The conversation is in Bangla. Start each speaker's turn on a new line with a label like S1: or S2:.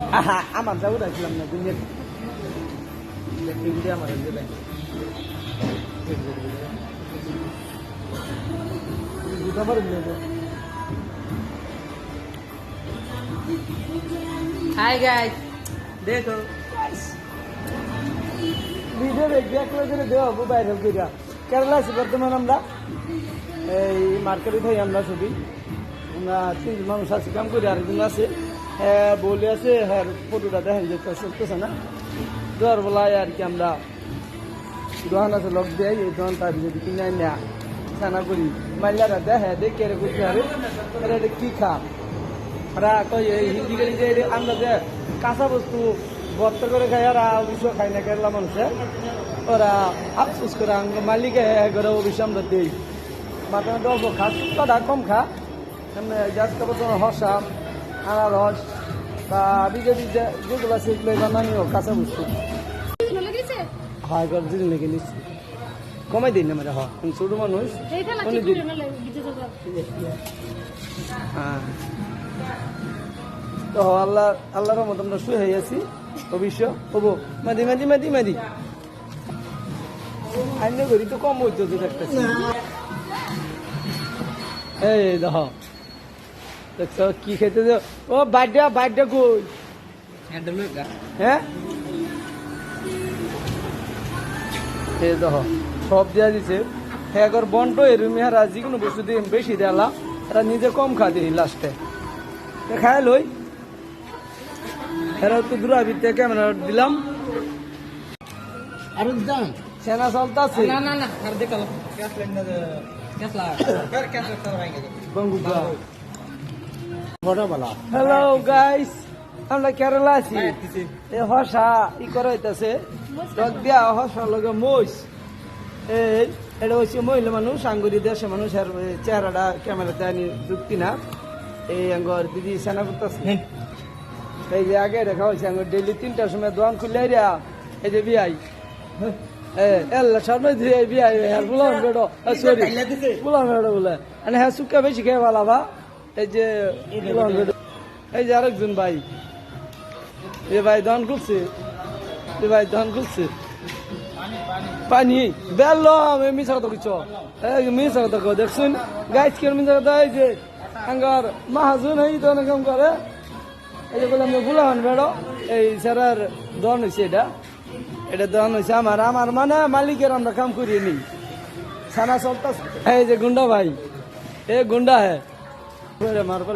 S1: আহা, আমার যা উঠাইছিলাম না এগুলি আমার
S2: হাই গাইস
S1: দেখো। ভিডিও দেখবে এক করে দেওয়া হব বাইরে কইরা কেরালা আছি বর্তমান আমরা। এই মার্কেটে থাই আমরা ছবি। আমরা মানুষ আছি কাম করি আরেকজন আছে। হ্যাঁ বলে আছে হ্যাঁ ফটোটা দেখেন যে চলতেছে না। দেওয়ার বেলায় আর কি আমরা দোকান আছে, লক দেয়, এই দোকান তার যদি কিনে না ছানা করি। মাইলারা দেখে দেখে রে করতে হবে এরা এটা কি খা? ওরা কই এই হিন্দি গেলি যে, আমরা যে কাঁচা বস্তু ভর্ত করে খাই আর অবশ্য খাই না, কেরলা মানুষে ওরা আফসোস করে আঙ্গ মালিকে করে অবশ্য আমরা দিই। মাথা অল্প খা সুতরাং কম খা। এমনি গ্যাস কাপড় হসা, আনারস বা বিজে বিজে যেগুলো সেগুলো বানানিও কাঁচা বস্তু
S3: চলে গেছে?
S1: হয় করে দিন লেগে নিচ্ছি। কমাই দিন না মানে হ ছোট মানুষ হ্যাঁ। তো আল্লাহ আল্লাহর রহমত আমরা শুয়ে হয়ে আছি অবশ্য। হব। মাদি মাদি মাদি মাদি। আইন করি তো কম হইতো তো একটা। এই দেখ। দেখছ কি খেতে ও বাড্ডা বাড্ডা কই হ্যাঁ এই দেখ সব দিয়া দিছে। হ্যাঁ বন্ট এরুমি হারা যিকোনো বস্তু দিয়ে বেশি দেলা এরা নিজে কম খা দিই লাস্টে। খায় লই। এরা তো দূরাবিতে ক্যামেরা দিলাম।
S2: আর দাম
S1: সেনা চলতাছে।
S2: না না না আর দেখাল সব ভাই গেছে
S1: বঙ্গুকা
S2: বড় বলা
S1: হ্যালো গাইস আমরা কেরালা আছি। এ হসা ই করা হইতাছে রক দিয়া হসা লগে এই এটা হচ্ছে মহিলা মানুষ আঙ্গুরি দেশে মানুষ আর চেহারাটা ক্যামেরাতে আনি যুক্তি না। এই আঙ্গর দিদি সেনা করতেছে। এই যে আগে দেখা হয়েছে আঙ্গুর ডেলি তিনটার সময় দোকান খুললে রিয়া এই যে বিয়াই। এ এল্লা সামনে দিয়ে বিয়াই আর বুলাম বেড়ো। সরি বুলাম বেড়ো বলে। মানে হ্যাঁ সুক্কা বেশি খেয়ে ভালা বা। এই যে এই যে আরেকজন ভাই। এ ভাই দন খুলছে। এ ভাই দন খুলছে। পানি। বেললাম, এই মিশা কথা কিছু এই মিশা কথা কো দেখছুন? গাইছ কেন মিশা কথা? এই যে আঙ্গার মাহাজুন, এই তো কাম করে? এই যে বললাম বুলাহান বেড়ো। এই স্যারার দন হয়েছে এটা। এটা দন হয়েছে আমার। আমার মানে মালিকের আমরা কাম করিয়ে নিই। সানা চলতাছে। এই যে গুন্ডা ভাই। এ গুন্ডা হ্যাঁ Böyle marba.